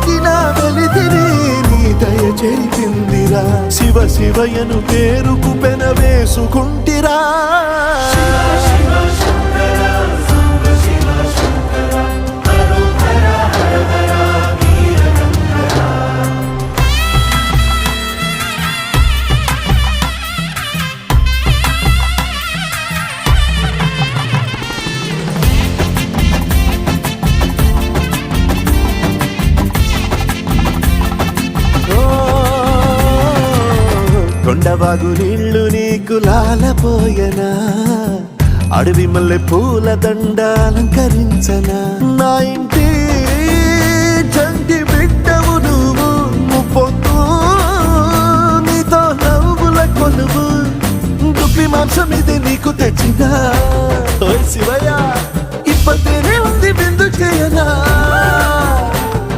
దాటిన వెలితిరి నీ దయ చెరిపిందిరా శివ శివయను పేరుకు పెన వేసుకుంటిరా. కొండవాగు నీళ్ళు నీకు లాలపోయనా? అడవి మల్లె పూల దండ అలంకరించనా? నా ఇంటి చంటి బిడ్డవు నువ్వు ముప్పొత్తు నీతో నవ్వుల కొలువు. దుప్పి మాంసం ఇది నీకు తెచ్చిందా శివయా